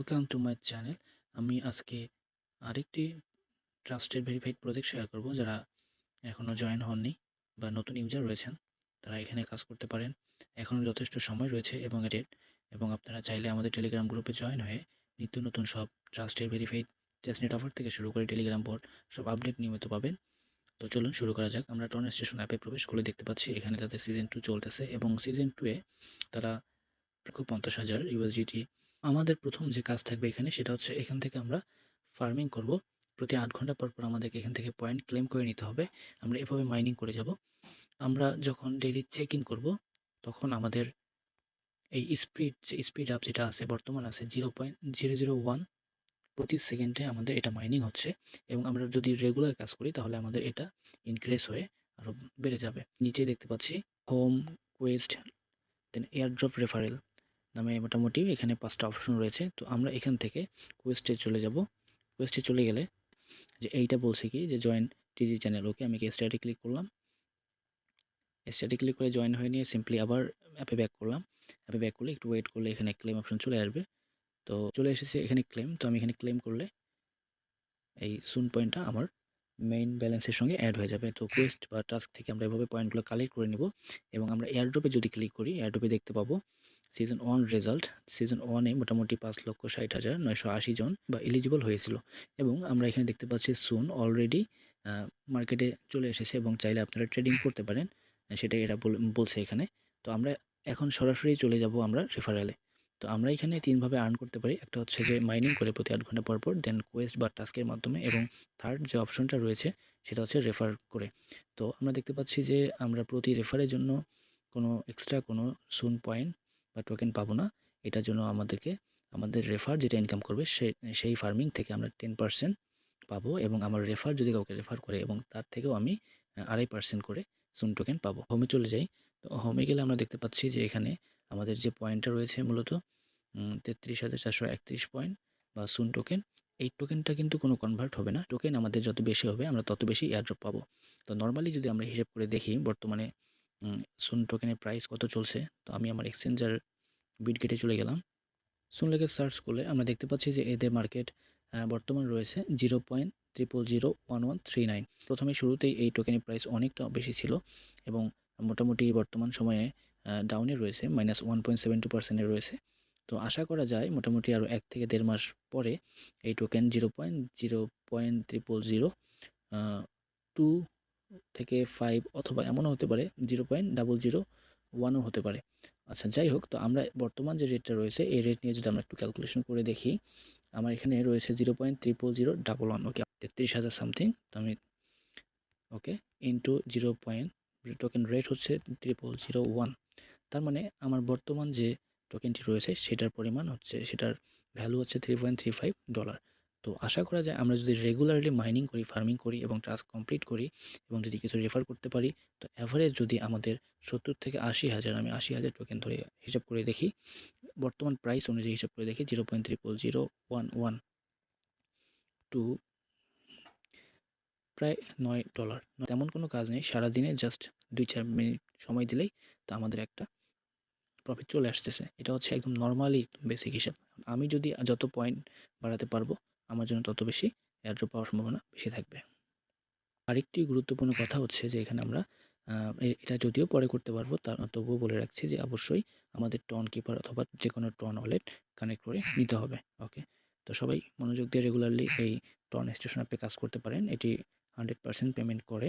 Welcome to my channel আমি আজকে আরেকটি ট্রাস্টেড ভেরিফাইড প্রজেক্ট শেয়ার করব, যারা এখনও জয়েন হননি বা নতুন ইউজার রয়েছেন, তারা এখানে কাজ করতে পারেন। এখনও যথেষ্ট সময় রয়েছে এবং এডেড এবং আপনারা চাইলে আমাদের টেলিগ্রাম গ্রুপে জয়েন হয়ে নিত্য নতুন সব ট্রাস্টেড ভেরিফাইড টেস্টনেট অফার থেকে শুরু করে টেলিগ্রাম বোর্ড সব আপডেট নিয়মিত পাবেন। তো চলুন শুরু করা যাক। আমরা টন স্টেশন অ্যাপে প্রবেশ করে দেখতে পাচ্ছি, এখানে তাদের সিজন টু চলতেছে এবং সিজন টুয়ে তারা খুব পঞ্চাশ হাজার ইউএসডিটি আমাদের প্রথম যে কাজ থাকবে এখানে সেটা হচ্ছে এখান থেকে আমরা ফার্মিং করব। প্রতি আট ঘণ্টা পর পর আমাদেরকে এখান থেকে পয়েন্ট ক্লেম করে নিতে হবে। আমরা এভাবে মাইনিং করে যাব। আমরা যখন ডেইলি চেক ইন করব, তখন আমাদের এই স্পিড যে স্পিড আপ যেটা আছে, বর্তমান আছে zero point zero zero one প্রতি সেকেন্ডে আমাদের এটা মাইনিং হচ্ছে এবং আমরা যদি রেগুলার কাজ করি তাহলে আমাদের এটা ইনক্রিজ হয়ে আরও বেড়ে যাবে। নিচে দেখতে পাচ্ছি home quest then airdrop referral নামে মোটামুটি এখানে পাঁচটা অপশন রয়েছে। তো আমরা এখান থেকে কোয়েস্টে চলে যাব। কোয়েস্টে চলে গেলে যে এইটা বলছে কি যে জয়েন টিজি চ্যানেল ওকে আমি স্টাডি ক্লিক করলাম? স্টাডি ক্লিক করে জয়েন হয়ে নিয়ে সিম্পলি আবার অ্যাপে ব্যাক করলাম। অ্যাপে ব্যাক করলে একটু ওয়েট করলে এখানে ক্লেম অপশন চলে আসবে। তো চলে এসেছে এখানে ক্লেম তো আমি এখানে ক্লেম করলে এই সুন পয়েন্টটা আমার মেইন ব্যালেন্সের সঙ্গে অ্যাড হয়ে যাবে। তো কোয়েস্ট বা টাস্ক থেকে আমরা এভাবে পয়েন্টগুলো কালেক্ট করে নেব। এবং আমরা এয়ারড্রপে যদি ক্লিক করি এয়ারড্রপে দেখতে পাবো সিজন ওয়ান রেজাল্ট সিজন ওয়ানে মোটামুটি পাঁচ লক্ষ ষাট হাজার নয়শো আশি জন বা এলিজিবল হয়েছিল। এবং আমরা এখানে দেখতে পাচ্ছি সুন অলরেডি মার্কেটে চলে এসেছে এবং চাইলে আপনারা ট্রেডিং করতে পারেন সেটাই এরা বলছে এখানে। তো আমরা এখন সরাসরি চলে যাব আমরা রেফারেলে তো আমরা এখানে তিনভাবে আর্ন করতে পারি, একটা হচ্ছে যে মাইনিং করে প্রতি আট ঘণ্টা পর পর দেন কোয়েস্ট বা টাস্কের মাধ্যমে এবং থার্ড যে অপশনটা রয়েছে, সেটা হচ্ছে রেফার করে। তো আমরা দেখতে পাচ্ছি যে আমরা প্রতি রেফারের জন্য কোনো এক্সট্রা কোনো সুন পয়েন্ট বা টোকেন পাবো না, এটার জন্য আমাদেরকে, আমাদের রেফার যেটা ইনকাম করবে সেই ফার্মিং থেকে আমরা টেন পার্সেন্ট পাবো এবং আমার রেফার যদি কাউকে রেফার করে এবং তার থেকেও আমি আড়াই পার্সেন্ট করে সুন টোকেন পাবো। হোমে চলে যাই, তো হোমে গেলে আমরা দেখতে পাচ্ছি যে এখানে আমাদের যে পয়েন্টটা রয়েছে মূলত তেত্রিশ হাজার চারশো একত্রিশ পয়েন্ট বা সুন টোকেন এই টোকেনটা কিন্তু কোনো কনভার্ট হবে না। টোকেন আমাদের যত বেশি হবে, আমরা তত বেশি এয়ারড্রপ পাবো। তো নর্মালি যদি আমরা হিসেব করে দেখি, বর্তমানে সুন টোকেনের প্রাইস কত চলছে? তো আমি আমার এক্সচেঞ্জার বিট গেটে চলে গেলাম। সুন লেগে সার্চ করলে আমরা দেখতে পাচ্ছি যে এদের মার্কেট বর্তমান রয়েছে zero point triple zero one one three nine প্রথমে শুরুতেই এই টোকেনের প্রাইস অনেকটা বেশি ছিল এবং মোটামুটি বর্তমান সময়ে ডাউনে রয়েছে minus one point seven two পার্সেন্টে রয়েছে। তো আশা করা যায় মোটামুটি আরও এক থেকে দেড় মাস পরে এই token zero point zero point triple zero two থেকে ফাইভ অথবা এমনও হতে পারে জিরো পয়েন্ট ডাবল জিরো ওয়ানও হতে পারে। আচ্ছা যাই হোক, তো আমরা বর্তমান যে রেটটা রয়েছে, এই রেট নিয়ে যদি আমরা একটু ক্যালকুলেশন করে দেখি, আমার এখানে রয়েছে zero point triple zero double one okay তেত্রিশ হাজার সামথিং তো আমি okay into zero point token rate হচ্ছে ট্রিপল জিরো ওয়ান তার মানে আমার বর্তমান যে টোকেনটি রয়েছে, সেটার পরিমাণ হচ্ছে, সেটার ভ্যালু হচ্ছে three point three five dollar তো আশা করা যায় আমরা যদি রেগুলারলি মাইনিং করি ফার্মিং করি এবং টাস্ক কমপ্লিট করি এবং যদি কিছু রেফার করতে পারি, তো অ্যাভারেজ যদি আমাদের সত্তর থেকে আশি হাজার, আমি আশি হাজার টোকেন ধরে হিসাব করে দেখি, বর্তমান প্রাইস অনুযায়ী হিসাব করে দেখি zero point triple zero one one two প্রায় নয় ডলার তেমন কোনো কাজ নেই, সারাদিনে জাস্ট দুই চার মিনিট সময় দিলেই তা আমাদের একটা প্রফিট চলে আসতেছে। এটা হচ্ছে একদম নর্মালি বেসিক হিসাব। আমি যদি যত পয়েন্ট বাড়াতে পারব আমার জন্য তত বেশি এয়ারড্রপ পাওয়ার সম্ভাবনা বেশি থাকবে। আরেকটি গুরুত্বপূর্ণ কথা হচ্ছে যে, এখানে আমরা এটা যদিও পরে করতে পারব, তা, তবুও বলে রাখছি যে, অবশ্যই আমাদের টন কিপার অথবা যে কোনো টন ওয়ালেট কানেক্ট করে নিতে হবে ওকে তো সবাই মনোযোগ দিয়ে রেগুলারলি এই টন স্টেশন অ্যাপে কাজ করতে পারেন। এটি হান্ড্রেড পার্সেন্ট পেমেন্ট করে।